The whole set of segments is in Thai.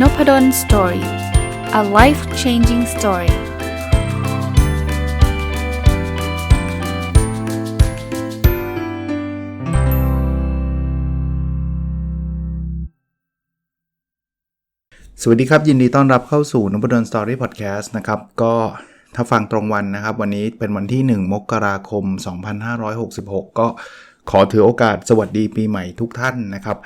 n o p ด d o สตอรี่ a life changing story สวัสดีครับ ยินดีต้อนรับเข้าสู่นพดลสตอรี่พอดแคสต์นะครับ ก็ถ้าฟังตรงวันนะครับ วันนี้เป็นวันที่ 1 มกราคม 2566 ก็ขอถือโอกาสสวัสดีปีใหม่ทุกท่านนะครับ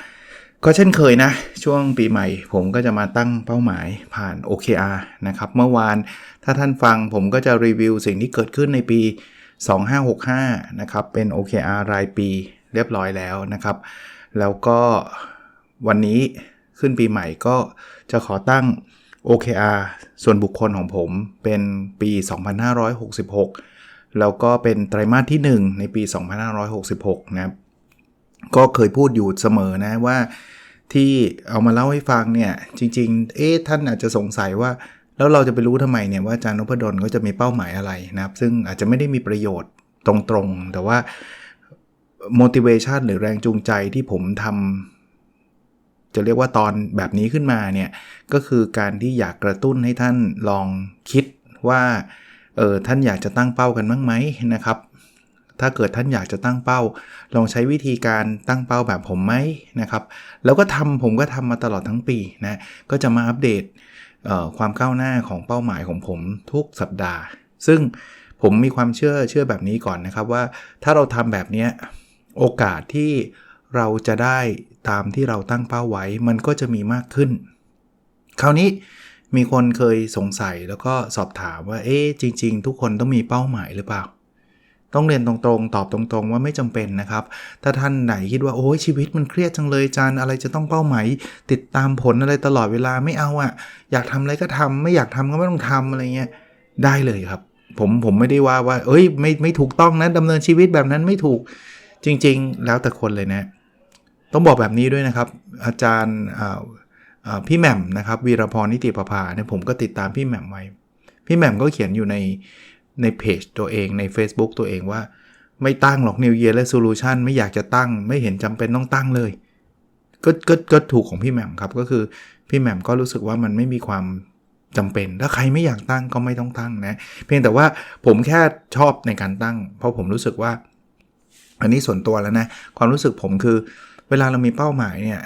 ก็เช่นเคยนะ ช่วงปีใหม่ ผมก็จะมาตั้งเป้าหมายผ่าน OKR นะครับ เมื่อวานถ้าท่านฟังผมก็จะรีวิวสิ่งที่เกิดขึ้นในปี 2565 นะครับ เป็น OKR รายปีเรียบร้อยแล้วนะครับ แล้วก็วันนี้ขึ้นปีใหม่ก็จะขอตั้ง OKR ส่วนบุคคลของผมเป็นปี 2566 แล้วก็เป็นไตรมาสที่ 1 ในปี 2566 นะครับก็เคยพูดอยู่เสมอนะว่า ที่เอามาเล่าให้ฟังเนี่ยจริง ๆ เอ๊ะท่านอาจจะสงสัยว่า แล้วเราจะไปรู้ทำไมเนี่ยว่าอาจารย์นพดลเขาจะมีเป้าหมายอะไรนะครับ ซึ่งอาจจะไม่ได้มีประโยชน์ตรงๆ แต่ว่า motivation หรือแรงจูงใจที่ผมทำจะเรียกว่าตอนแบบนี้ขึ้นมาเนี่ย ก็คือการที่อยากกระตุ้นให้ท่านลองคิดว่าเออท่านอยากจะตั้งเป้ากันบ้างไหมนะครับ ถ้าเกิดท่านอยากจะตั้งเป้า ลองใช้วิธีการตั้งเป้าแบบผมไหมนะครับ แล้วก็ทำผมก็ทำมาตลอดทั้งปีนะ ก็จะมาอัปเดตความก้าวหน้าของเป้าหมายของผมทุกสัปดาห์ ซึ่งผมมีความเชื่อเชื่อแบบนี้ก่อนนะครับว่าถ้าเราทำแบบนี้โอกาสที่เราจะได้ตามที่เราตั้งเป้าไว้มันก็จะมีมากขึ้น คราวนี้มีคนเคยสงสัยแล้วก็สอบถามว่าเอ๊ะจริง ๆ ทุกคนต้องมีเป้าหมายหรือเปล่า ต้องเรียนตรงๆ ตอบตรงๆ ว่าไม่จำเป็นนะครับ ถ้าท่านไหนคิดว่าโอ้ยชีวิตมันเครียดจังเลยจานอะไรจะต้องเป้าหมายติดตามผลอะไรตลอดเวลาไม่เอาอะ่ะ อยากทำอะไรก็ทำไม่อยากทำก็ไม่ต้องทำอะไรเงี้ยได้เลยครับ ผมผมไม่ได้ว่าว่า เอ้ยไม่ไม่ถูกต้องนะดำเนินชีวิตแบบนั้นไม่ถูกจริง ๆ แล้วแต่คนเลยนะ ต้องบอกแบบนี้ด้วยนะครับ อาจารย์พี่แหม่มนะครับวีรพรนิติประภาเนี่ยผมก็ติดตามพี่แหม่มไว้ พี่แหม่มก็เขียนอยู่ใน ในเพจตัวเองใน Facebook ตัวเองว่า ไม่ตั้งหรอก New Year Resolution ไม่อยากจะตั้ง ไม่เห็นจำเป็นต้องตั้งเลยก็ก็ก็ถูกของพี่แหม่มครับก็คือพี่แหม่มก็รู้สึกว่ามันไม่มีความจำเป็น ถ้าใครไม่อยากตั้งก็ไม่ต้องตั้งนะ เพียงแต่ว่าผมแค่ชอบในการตั้ง เพราะผมรู้สึกว่า อันนี้ส่วนตัวแล้วนะ ความรู้สึกผมคือ เวลาเรามีเป้าหมายเนี่ย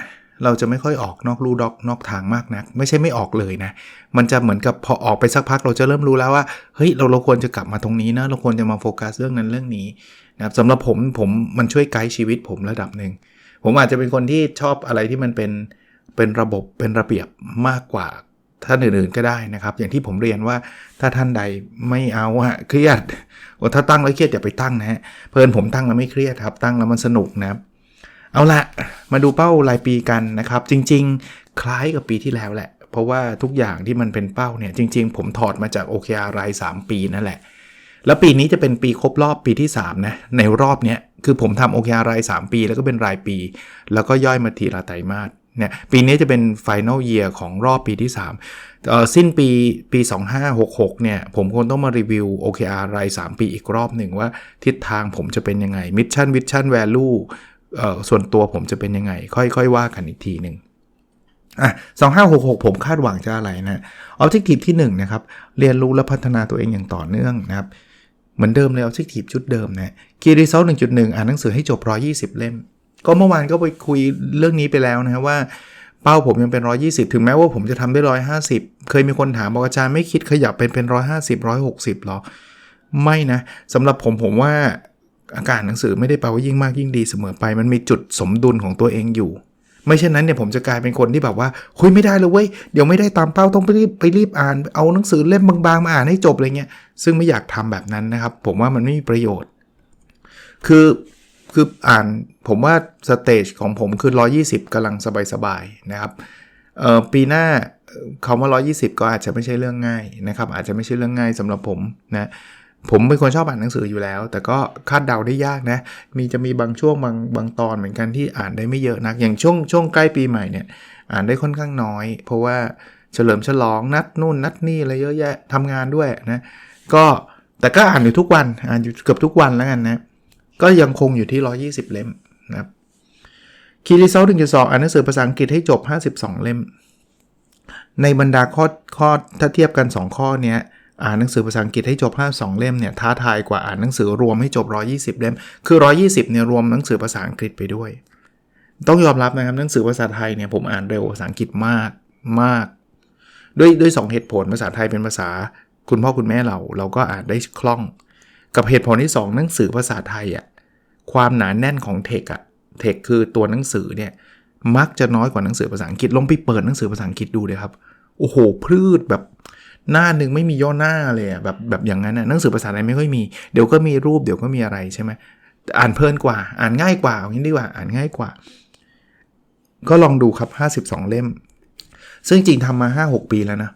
เราจะไม่ค่อยออกนอกลู่ดอกนอกทางมากนะัก ไม่ใช่ไม่ออกเลยนะ มันจะเหมือนกับพอออกไปสักพักเราจะเริ่มรู้แล้วว่าเฮ้ยเราเราควรจะกลับมาตรงนี้นะเราควรจะมาโฟกัสเรื่องนั้นเรื่องนี้นะครับสำหรับผมผมมันช่วยไกด์ชีวิตผมระดับหนึ่งผมอาจจะเป็นคนที่ชอบอะไรที่มันเป็นเป็นระบบเป็นระเบียบมากกว่าท่านอื่นๆก็ได้นะครับ อย่างที่ผมเรียนว่าถ้าท่านใดไม่เอาอะเครียดโอ้ถ้าตั้งแล้วเครียดอย่าไปตั้งนะฮะเพลินผมตั้งแล้วไม่เครียดครับตั้งแล้วมันสนุกนะครับ เอาละมาดูเป้ารายปีกันนะครับ จริง ๆ คล้ายกับปีที่แล้วแหละ เพราะว่าทุกอย่างที่มันเป็นเป้าเนี่ย จริง ๆ ผมถอดมาจาก OKR ราย 3 ปีนั่นแหละ แล้วปีนี้จะเป็นปีครบรอบปีที่ 3 นะ ในรอบเนี้ยคือผมทำ OKR ราย 3 ปี แล้วก็เป็นรายปี แล้วก็ย่อยมาทีละไตรมาสเนี่ยปีนี้จะเป็น Final Year ของรอบปีที่3เอ่อสิ้นปีปี 2566 เนี่ย ผมคงต้องมารีวิว OKR ราย 3 ปีอีกรอบหนึ่งว่าทิศทางผมจะเป็นยังไง Mission Vision Value ส่วนตัวผมจะเป็นยังไง ค่อยๆว่ากันอีกทีหนึ่งอะสองห้าหกหกผมคาดหวังจะอะไรนะออบเจกตีฟที่1นะครับ เรียนรู้และพัฒนาตัวเองอย่างต่อเนื่องนะครับ เหมือนเดิมเลยออบเจกตีฟชุดเดิมนะคีรีเซลหนึ่งจุดหนึ่งอ่านหนังสือให้จบ120เล่ม ก็เมื่อวานก็ไปคุยเรื่องนี้ไปแล้วนะว่า เป้าผมยังเป็น 120 ถึงแม้ว่าผมจะทำได้ 150 เคยมีคนถามบอกอาจารย์ไม่คิดขยับเป็นเป็น 150 160หรอ ไม่นะสำหรับผมผมว่า อาการหนังสือไม่ได้แปลว่ายิ่งมากยิ่งดีเสมอไป มันมีจุดสมดุลของตัวเองอยู่ ไม่เช่นนั้นเนี่ยผมจะกลายเป็นคนที่แบบว่าคุยไม่ได้เลยเว้ยเดี๋ยวไม่ได้ตามเป้าต้องไปรีบไปรีบอ่าน เอาหนังสือเล่มบางๆมาอ่านให้จบอะไรเงี้ยซึ่งไม่อยากทำแบบนั้นนะครับ ผมว่ามันไม่มีประโยชน์ คือคืออ่านผมว่าสเตจของผมคือ 120กำลังสบายๆนะครับปีหน้าคำว่า 120 ก็อาจจะไม่ใช่เรื่องง่ายนะครับ อาจจะไม่ใช่เรื่องง่ายสำหรับผมนะ ผมเป็นคนชอบอ่านหนังสืออยู่แล้ว แต่ก็คาดเดาได้ยากนะ มีจะมีบางช่วงบางบางตอนเหมือนกันที่อ่านได้ไม่เยอะนัก อย่างช่วงช่วงใกล้ปีใหม่เนี่ย อ่านได้ค่อนข้างน้อย เพราะว่าเฉลิมฉลองนัดนู่นนัดนี่อะไรเยอะแยะทำงานด้วยนะ ก็แต่ก็อ่านอยู่ทุกวัน อ่านอยู่เกือบทุกวันแล้วกันนะ ก็ยังคงอยู่ที่ 120 เล่มนะครับคีรีเซลถึงจะสองอ่านหนังสือภาษาอังกฤษให้จบ 52 เล่ม ในบรรดาข้อข้อถ้าเทียบกัน 2 ข้อเนี้ย อ่านหนังสือภาษาอังกฤษให้จบ52เล่มเนี่ยท้าทายกว่าอ่านหนังสือรวมให้จบ 120 เล่ม คือ 120เนี่ยรวมหนังสือภาษาอังกฤษไปด้วย ต้องยอมรับนะครับหนังสือภาษาไทยเนี่ยผมอ่านเร็วภาษาอังกฤษมากมาก ด้วยด้วยสองเหตุผลภาษาไทยเป็นภาษา คุณพ่อคุณแม่เราเราก็อ่านได้คล่อง กับเหตุผลที่ 2 หนังสือภาษาไทยอะ่ะความหนาแน่นของเทคอะเทคคือตัวหนังสือเนี่ยมักจะน้อยกว่าหนังสือภาษาอังกฤษลองไปเปิดหนังสือภาษาอังกฤษดูเลยครับโอ้โหพืชแบบ หน้าหนึ่งไม่มีย่อหน้าเลยแบบแบบอย่างนั้นนะหนังสือภาษาไทยไม่ค่อยมีเดี๋ยวก็มีรูปเดี๋ยวก็มีอะไรใช่ไหมอ่านเพลินกว่า อ่านง่ายกว่าอย่างนี้ดีกว่าอ่านง่ายกว่า ก็ลองดูครับ 52 เล่ม ซึ่งจริงทำมา 5-6 ปีแล้วนะ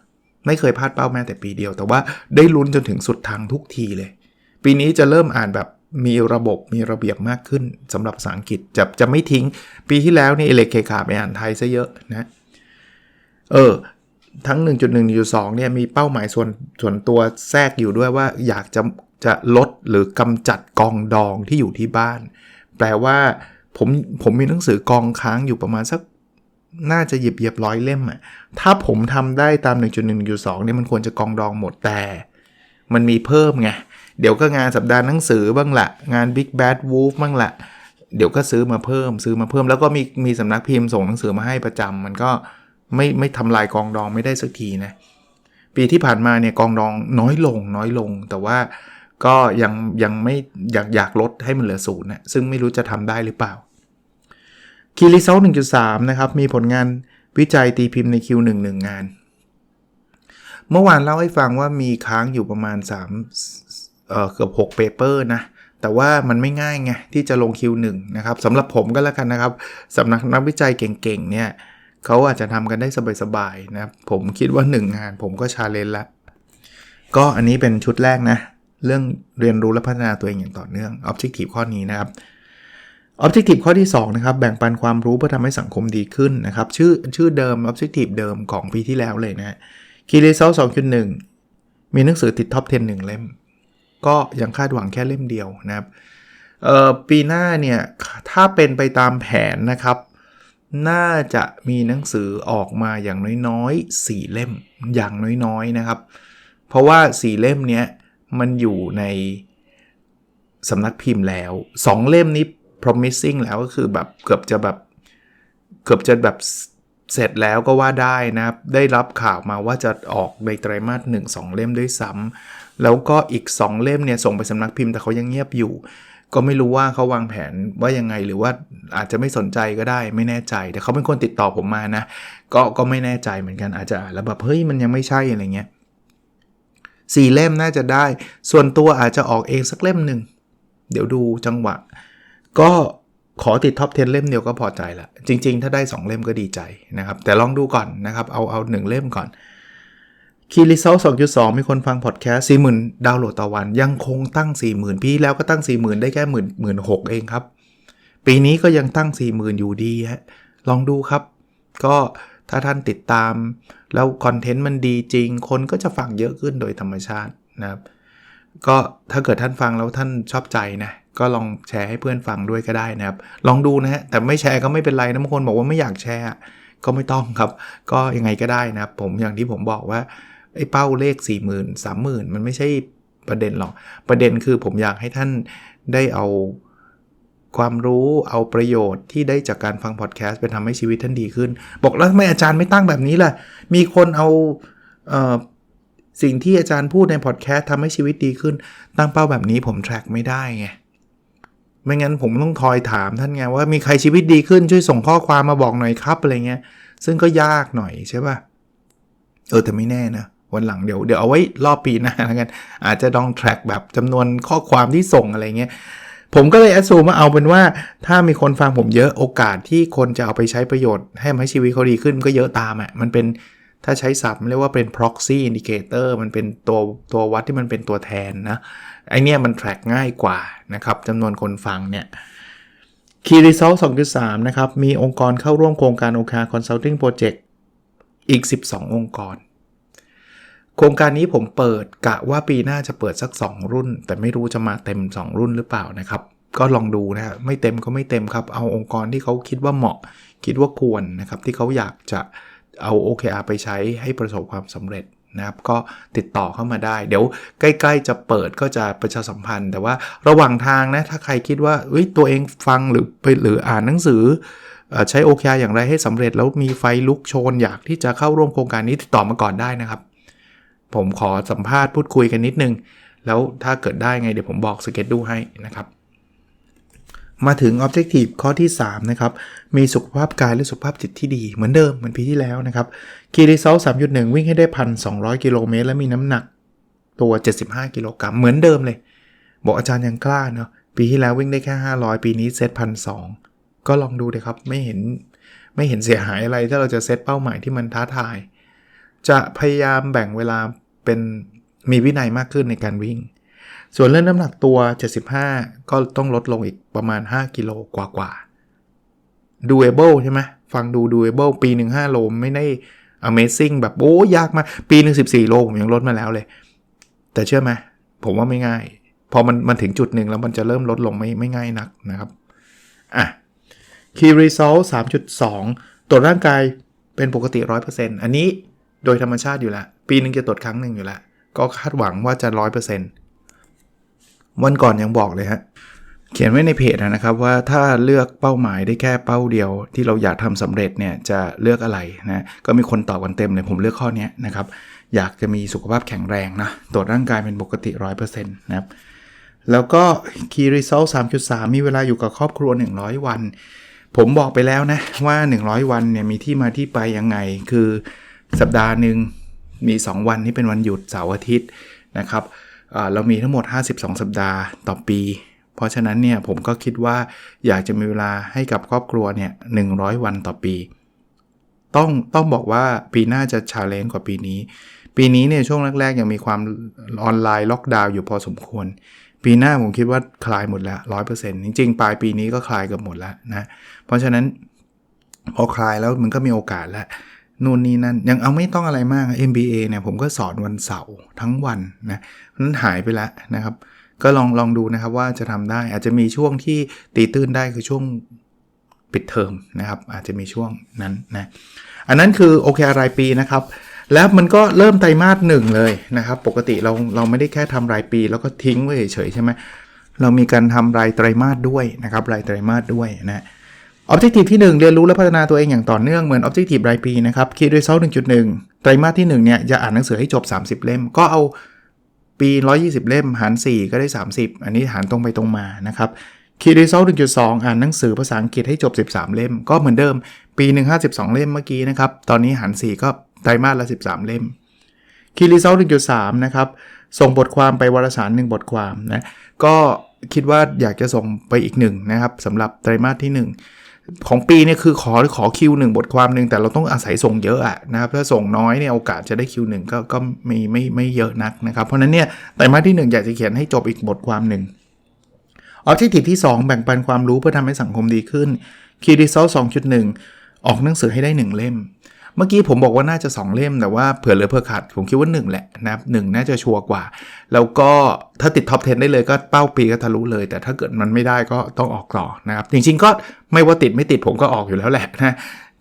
ไม่เคยพลาดเป้าแม้แต่ปีเดียว แต่ว่าได้ลุ้นจนถึงสุดทางทุกทีเลย ปีนี้จะเริ่มอ่านแบบมีระบบมีระเบียบมากขึ้นสำหรับภาษาอังกฤษจะจะไม่ทิ้ง ปีที่แล้วนี่เอเล็กเคขาไปอ่านไทยซะเยอะนะ เออ ทั้ง1.1 1.2เนี่ยมีเป้าหมายส่วนส่วนตัวแทรกอยู่ด้วยว่าอยากจะจะลดหรือกำจัดกองดองที่อยู่ที่บ้าน แปลว่าผมผมมีหนังสือกองค้างอยู่ประมาณสักน่าจะเหยียบเยียบร้อยเล่มอะถ้าผมทำได้ตาม1.1 1.2เนี่ยมันควรจะกองดองหมดแต่ มันมีเพิ่มไง เดี๋ยวก็งานสัปดาห์หนังสือบ้างละ งาน Big Bad Wolf บ้างละ เดี๋ยวก็ซื้อมาเพิ่ม ซื้อมาเพิ่ม แล้วก็มีมีสำนักพิมพ์ส่งหนังสือมาให้ประจำมันก็ ไม่ไม่ทำลายกองดองไม่ได้สักทีนะปีที่ผ่านมาเนี่ยกองดองน้อยลงน้อยลง แต่ว่าก็ยังยังไม่อยากอยากลดให้มันเหลือศูนย์นะซึ่งไม่รู้จะทำได้หรือเปล่าคีรีเซล1.3นะครับ มีผลงานวิจัยตีพิมพ์ใน Q1 1งาน เมื่อวานเล่าให้ฟังว่ามีค้างอยู่ประมาณ 3 เอ่อเกือบ6 paper นะ แต่ว่ามันไม่ง่ายไงที่จะลง Q1 นะครับสำหรับผมก็แล้วกันนะครับสำนักนักวิจัยเก่งๆเนี่ย เขาอาจจะทำกันได้สบายๆนะผมคิดว่า 1 งานผมก็ชาเลนจ์ละก็อันนี้เป็นชุดแรกนะ เรื่องเรียนรู้และพัฒนาตัวเองอย่างต่อเนื่อง Objective ข้อนี้นะครับ Objective ข้อที่2นะครับแบ่งปันความรู้เพื่อทำให้สังคมดีขึ้นนะครับ ชื่อชื่อเดิม Objective เดิมของปีที่แล้วเลยนะ Key Result 2.1 มีหนังสือติดท็อป 10 1 เล่ม ก็ยังคาดหวังแค่เล่มเดียวนะครับปีหน้าเนี่ย ถ้าเป็นไปตามแผนนะครับ น่าจะมีหนังสือออกมาอย่างน้อยๆ4เล่มอย่างน้อยๆนะครับ เพราะว่า 4 เล่มเนี้ยมันอยู่ในสำนักพิมพ์แล้ว 2 เล่มนี้ promising แล้วก็คือแบบเกือบจะแบบเกือบจะแบบเสร็จแล้วก็ว่าได้นะครับ ได้รับข่าวมาว่าจะออกในไตรมาสหนึ่งสองเล่มด้วยซ้ำแล้วก็อีก 2 เล่มเนี่ยส่งไปสำนักพิมพ์แต่เขายังเงียบอยู่ ก็ไม่รู้ว่าเขาวางแผนว่ายังไงหรือว่าอาจจะไม่สนใจก็ได้ไม่แน่ใจ แต่เขาเป็นคนติดต่อผมมานะ ก็ก็ไม่แน่ใจเหมือนกันอาจจะแล้วแบบเฮ้ยมันยังไม่ใช่อะไรเงี้ยสี่เล่มน่าจะได้ ส่วนตัวอาจจะออกเองสักเล่มหนึ่งเดี๋ยวดูจังหวะ ก็ขอติดท็อป 10 เล่มเดียวก็พอใจละจริง ๆ ถ้าได้ 2 เล่มก็ดีใจนะครับ แต่ลองดูก่อนนะครับ เอาเอา1เล่มก่อน คีรีเซล2.2มีคนฟังพอดแคสต์40,000ดาวน์โหลดต่อวัน ยังคงตั้ง40,000พี่แล้วก็ตั้ง40,000ได้แค่หมื่นหมื่นหกเองครับ ปีนี้ก็ยังตั้ง40,000อยู่ดีฮะลองดูครับ ก็ถ้าท่านติดตาม แล้วคอนเทนต์มันดีจริง คนก็จะฟังเยอะขึ้นโดยธรรมชาตินะครับ ก็ถ้าเกิดท่านฟังแล้วท่านชอบใจนะ ก็ลองแชร์ให้เพื่อนฟังด้วยก็ได้นะครับ ลองดูนะฮะแต่ไม่แชร์ก็ไม่เป็นไรนะบางคนบอกว่าไม่อยากแชร์ ก็ไม่ต้องครับ ก็ยังไงก็ได้นะครับ ผมอย่างที่ผมบอกว่า ไอ้เป้าเลข 4 0 0 0 0 3 0,000 มันไม่ใช่ประเด็นหรอก ประเด็นคือผมอยากให้ท่านได้เอาความรู้เอาประโยชน์ที่ได้จากการฟังพอดแคสต์ไปทำให้ชีวิตท่านดีขึ้น บอกแล้วทำไมอาจารย์ไม่ตั้งแบบนี้ล่ะ มีคนเอาเออสิ่งที่อาจารย์พูดในพอดแคสต์ทำให้ชีวิตดีขึ้น ตั้งเป้าแบบนี้ผมแทร็กไม่ได้ไงไม่งั้นผมต้องทอยถามท่านไงว่ามีใครชีวิตดีขึ้นช่วยส่งข้อความมาบอกหน่อยครับอะไรเงี้ยซึ่งก็ยากหน่อยใช่ป่ะเออแต่ไม่แน่นะ วันหลังเดี๋ยวเดี๋ยวเอาไว้รอบปีหน้าแล้วกันอาจจะลองแทร็กแบบจำนวนข้อความที่ส่งอะไรเงี้ยผมก็เลยแอดซูมาเอาเป็นว่า ถ้ามีคนฟังผมเยอะโอกาสที่คนจะเอาไปใช้ประโยชน์ ให้ทำให้ชีวิตเขาดีขึ้นก็เยอะตามอะ่ะมันเป็นถ้าใช้ศัพท์เรียกว่าเป็น proxy indicator มันเป็นตัวตัววัดที่มันเป็นตัวแทนนะไอเนี้ยมัน track ง่ายกว่านะครับจำนวนคนฟังเนี่ย Key Result 2.3 นะครับ มีองค์กรเข้าร่วมโครงการ OK Consulting Project อีก 12 องค์กร โครงการนี้ผมเปิดกะว่าปีหน้าจะเปิดสัก 2 รุ่น แต่ไม่รู้จะมาเต็ม 2 รุ่นหรือเปล่านะครับ ก็ลองดูนะ ไม่เต็มก็ไม่เต็มครับ เอาองค์กรที่เขาคิดว่าเหมาะ คิดว่าควรนะครับ ที่เขาอยากจะเอา OKR ไปใช้ให้ประสบความสำเร็จนะครับ ก็ติดต่อเข้ามาได้ เดี๋ยวใกล้ๆจะเปิดก็จะประชาสัมพันธ์ แต่ว่าระหว่างทางนะ ถ้าใครคิดว่าเอ้ยตัวเองฟังหรือไปหรืออ่านหนังสือเอ่อใช้ OKR อย่างไรให้สำเร็จ แล้วมีไฟลุกโชนอยากที่จะเข้าร่วมโครงการนี้ติดต่อมาก่อนได้นะครับ ผมขอสัมภาษณ์พูดคุยกันนิดนึง แล้วถ้าเกิดได้ไงเดี๋ยวผมบอกสเก็ตดูให้นะครับ มาถึง Objective ข้อที่ 3 นะครับ มีสุขภาพกายและสุขภาพจิตที่ดีเหมือนเดิมเหมือนปีที่แล้วนะครับ Key Result 3.1วิ่งให้ได้1,200กิโลเมตรและมีน้ำหนักตัว 75 กิโลกรัมเหมือนเดิมเลย บอกอาจารย์ยังกล้าเนาะปีที่แล้ววิ่งได้แค่ 500 ปีนี้เซตพันสก็ลองดูเลยครับไม่เห็นไม่เห็นเสียหายอะไรถ้าเราจะเซตเป้าหมายที่มันท้าทาย จะพยายามแบ่งเวลา เป็นมีวินัยมากขึ้นในการวิ่ง ส่วนเรื่องน้ำหนักตัว 75 ก็ต้องลดลงอีกประมาณ 5 กิโลกว่ากว่า doable ใช่ไหมฟังดู doable ปีหนึ่ง5โลไม่ได้ amazing แบบโอ้ยากมาก ปีหนึ่ง14 โลผมยังลดมาแล้วเลย แต่เชื่อไหมผมว่าไม่ง่าย พอมันมันถึงจุดหนึ่งแล้วมันจะเริ่มลดลงไม่ไม่ง่ายนักนะครับ อะ Key Result 3.2 ตรวจร่างกายเป็นปกติ 100%อันนี้ โดยธรรมชาติอยู่แล้ว ปีหนึ่งจะตรวจครั้งหนึ่งอยู่แล้ว ก็คาดหวังว่าจะ100%วันก่อนยังบอกเลยฮะ เขียนไว้ในเพจนะครับว่าถ้าเลือกเป้าหมายได้แค่เป้าเดียว ที่เราอยากทำสำเร็จเนี่ยจะเลือกอะไรนะก็มีคนตอบกันเต็มเลยผมเลือกข้อนี้นะครับอยากจะมีสุขภาพแข็งแรงนะตรวจร่างกายเป็นปกติ 100%นะครับแล้วก็ Key Result 3.3 มีเวลาอยู่กับครอบครัว 100 วัน ผมบอกไปแล้วนะว่า 100 วันเนี่ยมีที่มาที่ไปยังไง คือ สัปดาห์หนึ่งมี 2 วันที่เป็นวันหยุดเสาร์อาทิตย์นะครับเรามีทั้งหมด 52 สัปดาห์ต่อปี เพราะฉะนั้นเนี่ยผมก็คิดว่าอยากจะมีเวลาให้กับครอบครัวเนี่ย100 วันต่อปี ต้องต้องบอกว่าปีหน้าจะชาเลนจ์กว่าปีนี้ ปีนี้เนี่ยช่วงแรกๆ ยังมีความออนไลน์ล็อกดาวน์อยู่พอสมควร ปีหน้าผมคิดว่าคลายหมดแล้ว100%จริงๆ ปลายปีนี้ก็คลายเกือบหมดแล้วนะ เพราะฉะนั้นพอคลายแล้วมันก็มีโอกาสแล้ว นู่นนี่นั่นยังเอาไม่ต้องอะไรมาก MBA เนี่ยผมก็สอนวันเสาร์ทั้งวันนะนั้นหายไปแล้วนะครับ ก็ลองลองดูนะครับว่าจะทำได้อาจจะมีช่วงที่ตีตื้นได้คือช่วงปิดเทอมนะครับ อาจจะมีช่วงนั้นนะอันนั้นคือโอเครายปีนะครับ แล้วมันก็เริ่มไตรมาสหนึ่งเลยนะครับ ปกติเราเราไม่ได้แค่ทำรายปี แล้วก็ทิ้งไว้เฉยใช่ไหมเรามีการทำรายไตรมาสด้วยนะครับ รายไตรมาสด้วยนะ Objective ที่ 1 เรียนรู้และพัฒนาตัวเองอย่างต่อเนื่องเหมือน Objective รายปีนะครับ Key Result 1.1ไตรมาสที่1เนี่ยจะอ่านหนังสือให้จบ 30 เล่ม ก็เอาปี 120 เล่ม หาร 4 ก็ได้ 30 อันนี้หารตรงไปตรงมานะครับ Key Result 1.2อ่านหนังสือภาษาอังกฤษให้จบ 13 เล่ม ก็เหมือนเดิม ปี1 52เล่มเมื่อกี้นะครับ ตอนนี้หาร 4 ก็ไตรมาสละ 13 เล่ม Key Result 1.3นะครับ ส่งบทความไปวารสาร1บทความนะ ก็คิดว่าอยากจะส่งไปอีกหนึ่งนะครับสำหรับไตรมาสที่ 1 ของปีเนี่ยคือขอขอคิวหนึ่งบทความหนึ่งแต่เราต้องอาศัยส่งเยอะอะนะครับถ้าส่งน้อยเนี่ยโอกาสจะได้คิวหนึ่งก็ก็ไม่ไม่ไม่เยอะนักนะครับ เพราะนั้นเนี่ยไตรมาสที่ 1 อยากจะเขียนให้จบอีกบทความหนึ่งออบเจกตีที่ 2 แบ่งปันความรู้เพื่อทำให้สังคมดีขึ้น Key Result 2.1ออกหนังสือให้ได้ 1 เล่ม เมื่อกี้ผมบอกว่าน่าจะ 2 เล่มแต่ว่าเผื่อเหลือเผื่อขาดผมคิดว่า 1 แหละนะครับหน่าจะชัวร์กว่า แล้วก็ถ้าติดท็อป 10 ได้เลยก็เป้าปีก็ทะลุเลย แต่ถ้าเกิดมันไม่ได้ก็ต้องออกต่อนะครับ จริง ๆ ก็ไม่ว่าติดไม่ติดผมก็ออกอยู่แล้วแหละนะ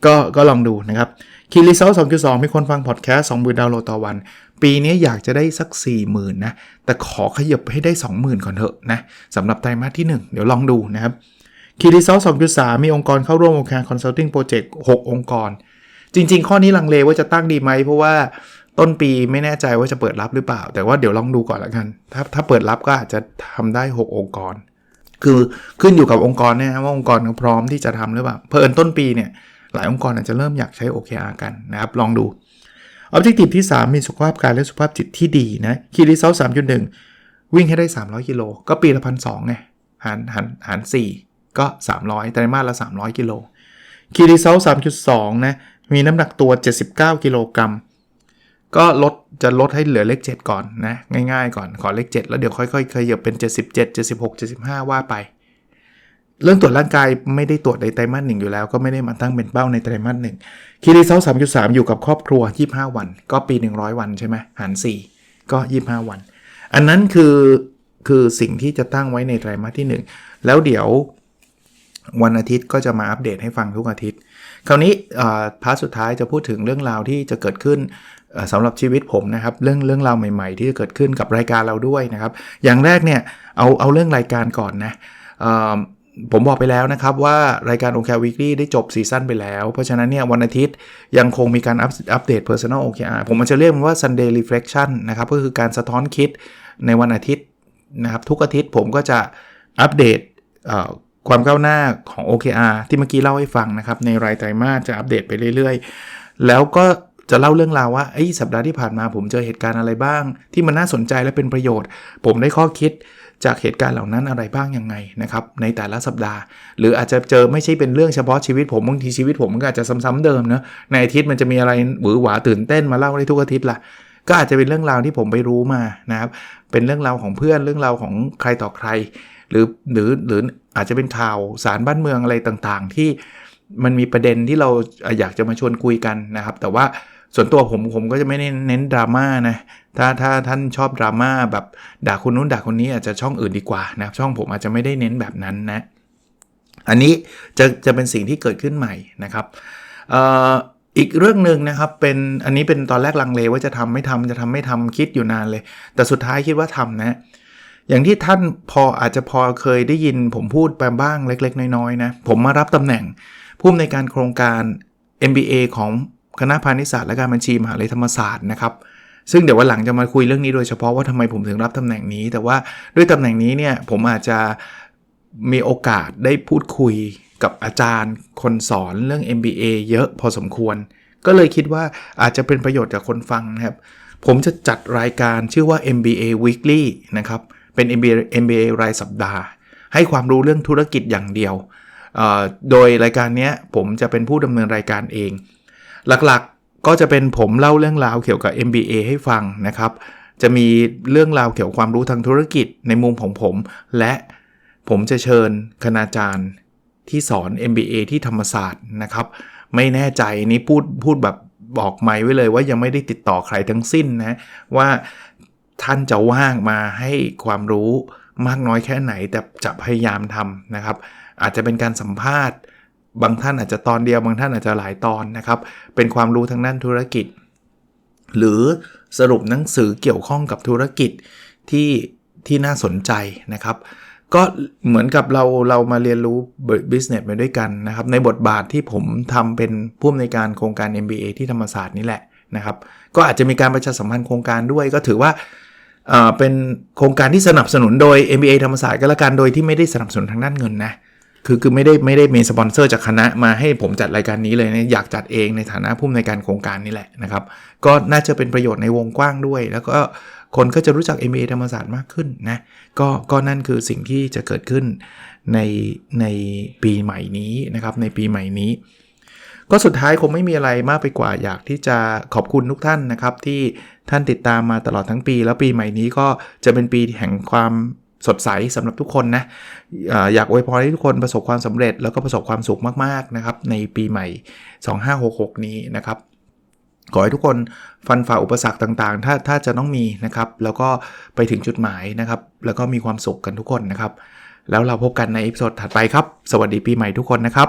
ก็ก็ลองดูนะครับ Key Result 2.2มีคนฟังพอดแคสต์20,000ดาวน์โหลดต่อวัน ปีนี้อยากจะได้สัก 40,000นะแต่ขอขยับให้ได้ 20,000ก่อนเถอะนะสำหรับไตรมาสที่ 1 เดี๋ยวลองดูนะครับ Key Result 2.3มีองค์กรเข้าร่วมโครงการ Consulting Project 6องค์กร จริง ๆ ข้อนี้ลังเลว่าจะตั้งดีไหม เพราะว่าต้นปีไม่แน่ใจว่าจะเปิดรับหรือเปล่า แต่ว่าเดี๋ยวลองดูก่อนละกัน ถ้าถ้าเปิดรับก็อาจจะทำได้ 6 องค์กร คือขึ้นอยู่กับองค์กรนี่ยว่าองค์กรเขาพร้อมที่จะทำหรือเปล่าเพอเอิญต้นปีเนี่ยหลายองค์กรอาจจะเริ่มอยากใช้ OKR กันนะครับ ลองดู Objective ที่ 3 มีสุขภาพกายและสุขภาพจิตที่ดีนะ Key Result 3.1วิ่งให้ได้ 300 กิโล ก็ปีละพันสองไงหารหารหาร 4 ก็ 300ไตรมาสละ 300 กิโล Key Result 3.2นะ มีน้ำหนักตัว 79 กิโลกรัม ก็ลดจะลดให้เหลือเลข 7 ก่อนนะ ง่ายๆก่อนขอเลข 7 แล้วเดี๋ยวค่อยๆขยับเป็น 77 76 75 ว่าไป เรื่องตรวจร่างกายไม่ได้ตรวจในไตรมาสหนึ่งอยู่แล้ว ก็ไม่ได้มาตั้งเป็นเป้าในไตรมาสหนึ่งคีรีเซลสามจุดสามอยู่กับครอบครัว 25 วัน ก็ปี 100 วันใช่ไหมหาร 4 ก็ 25 วัน อันนั้นคือคือสิ่งที่จะตั้งไว้ในไตรมาสที่ 1 แล้วเดี๋ยว วันอาทิตย์ก็จะมาอัปเดตให้ฟังทุกอาทิตย์ คราวนี้พาร์ทสุดท้ายจะพูดถึงเรื่องราวที่จะเกิดขึ้นสำหรับชีวิตผมนะครับ เรื่องเรื่องราวใหม่ ๆ ที่จะเกิดขึ้นกับรายการเราด้วยนะครับ อย่างแรกเนี่ยเอาเอาเรื่องรายการก่อนนะผมบอกไปแล้วนะครับว่ารายการ OK Weekly ได้จบซีซั่นไปแล้ว เพราะฉะนั้นเนี่ยวันอาทิตย์ยังคงมีการอัปเดต Personal OKR ผมมันจะเรียกมันว่า Sunday Reflection นะครับก็คือการสะท้อนคิดในวันอาทิตย์นะครับทุกอาทิตย์ผมก็จะอัปเดต ความก้าวหน้าของ OKR ที่เมื่อกี้เล่าให้ฟังนะครับ ในรายไตรมาสจะอัปเดตไปเรื่อยๆ แล้วก็จะเล่าเรื่องราวว่าไอ้สัปดาห์ที่ผ่านมาผมเจอเหตุการณ์อะไรบ้าง ที่มันน่าสนใจและเป็นประโยชน์ ผมได้ข้อคิดจากเหตุการณ์เหล่านั้นอะไรบ้างยังไงนะครับในแต่ละสัปดาห์ หรืออาจจะเจอไม่ใช่เป็นเรื่องเฉพาะชีวิตผมบางทีชีวิตผมมันก็อาจจะซ้ำๆเดิมเนอะในอาทิตย์มันจะมีอะไรหวือหวาตื่นเต้นมาเล่าได้ทุกอาทิตย์ล่ะก็อาจจะเป็นเรื่องราวที่ผมไปรู้มานะครับเป็นเรื่องราวของเพื่อนเรื่องราวของใครต่อใคร หรือหรือหรืออาจจะเป็นข่าวสารบ้านเมืองอะไรต่างๆ ที่มันมีประเด็นที่เราอยากจะมาชวนคุยกันนะครับ แต่ว่าส่วนตัวผมผมก็จะไม่เน้นดราม่านะถ้าถ้าท่านชอบดราม่าแบบด่าคนนู้นด่าคนนี้อาจจะช่องอื่นดีกว่านะครับ ช่องผมอาจจะไม่ได้เน้นแบบนั้นนะ อันนี้จะจะเป็นสิ่งที่เกิดขึ้นใหม่นะครับอีกเรื่องหนึ่งนะครับเป็นอันนี้เป็นตอนแรกลังเลว่าจะทำไม่ทำจะทำไม่ทำคิดอยู่นานเลย แต่สุดท้ายคิดว่าทำนะ อย่างที่ท่านพออาจจะพอเคยได้ยินผมพูดไปบ้างเล็ก ๆ น้อยๆนะ ผมมารับตำแหน่งผู้อำนวยการโครงการ MBA ของคณะพาณิชยศาสตร์และการบัญชีมหาลัยธรรมศาสตร์นะครับซึ่งเดี๋ยววันหลังจะมาคุยเรื่องนี้โดยเฉพาะว่าทำไมผมถึงรับตำแหน่งนี้ แต่ว่าด้วยตำแหน่งนี้เนี่ยผมอาจจะมีโอกาสได้พูดคุยกับอาจารย์ คนสอนเรื่อง MBA เยอะพอสมควร ก็เลยคิดว่าอาจจะเป็นประโยชน์กับคนฟังนะครับ ผมจะจัดรายการชื่อว่า MBA Weekly นะครับ เป็น MBA, MBA รายสัปดาห์ ให้ความรู้เรื่องธุรกิจอย่างเดียว โดยรายการนี้ผมจะเป็นผู้ดำเนินรายการเอง หลักๆก็จะเป็นผมเล่าเรื่องราวเกี่ยวกับ MBA ให้ฟังนะครับ จะมีเรื่องราวเกี่ยวกับความรู้ทางธุรกิจในมุมของผม และผมจะเชิญคณาจารย์ที่สอน MBA ที่ธรรมศาสตร์นะครับ ไม่แน่ใจนี้พูดพูดแบบบอกไม่ไว้เลยว่ายังไม่ได้ติดต่อใครทั้งสิ้นนะว่า ท่านจะว่างมาให้ความรู้มากน้อยแค่ไหน แต่จะพยายามทำนะครับ อาจจะเป็นการสัมภาษณ์ บางท่านอาจจะตอนเดียว บางท่านอาจจะหลายตอนนะครับ เป็นความรู้ทางด้านธุรกิจ หรือสรุปหนังสือเกี่ยวข้องกับธุรกิจที่ที่น่าสนใจนะครับ ก็เหมือนกับเราเรามาเรียนรู้ business ไปด้วยกันนะครับ ในบทบาทที่ผมทำเป็นผู้อำนวยการโครงการ MBA ที่ธรรมศาสตร์นี่แหละนะครับ ก็อาจจะมีการประชาสัมพันธ์โครงการด้วยก็ถือว่า เอ่อเป็นโครงการที่สนับสนุนโดย MBA ธรรมศาสตร์ก็แล้วกันโดยที่ไม่ได้สนับสนุนทางด้านเงินนะคือคือไม่ได้ไม่ได้มีสปอนเซอร์จากคณะมาให้ผมจัดรายการนี้เลยนะอยากจัดเองในฐานะผู้อำนวยการโครงการนี่แหละนะครับ ก็น่าจะเป็นประโยชน์ในวงกว้างด้วย แล้วก็คนก็จะรู้จัก MBA ธรรมศาสตร์มากขึ้นนะก็ก็นั่นคือสิ่งที่จะเกิดขึ้นในในปีใหม่นี้นะครับในปีใหม่นี้ ก็สุดท้ายคงไม่มีอะไรมากไปกว่าอยากที่จะขอบคุณทุกท่านนะครับ ที่ท่านติดตามมาตลอดทั้งปี แล้วปีใหม่นี้ก็จะเป็นปีแห่งความสดใสสำหรับทุกคนนะอยากอวยพรให้ทุกคนประสบความสำเร็จ แล้วก็ประสบความสุขมากๆนะครับในปีใหม่ 2566 นี้นะครับขอให้ทุกคนฟันฝ่าอุปสรรคต่างๆ ถ้าถ้าจะต้องมีนะครับ แล้วก็ไปถึงจุดหมายนะครับ แล้วก็มีความสุขกันทุกคนนะครับ แล้วเราพบกันในอีพิโซดถัดไปครับ สวัสดีปีใหม่ทุกคนนะครับ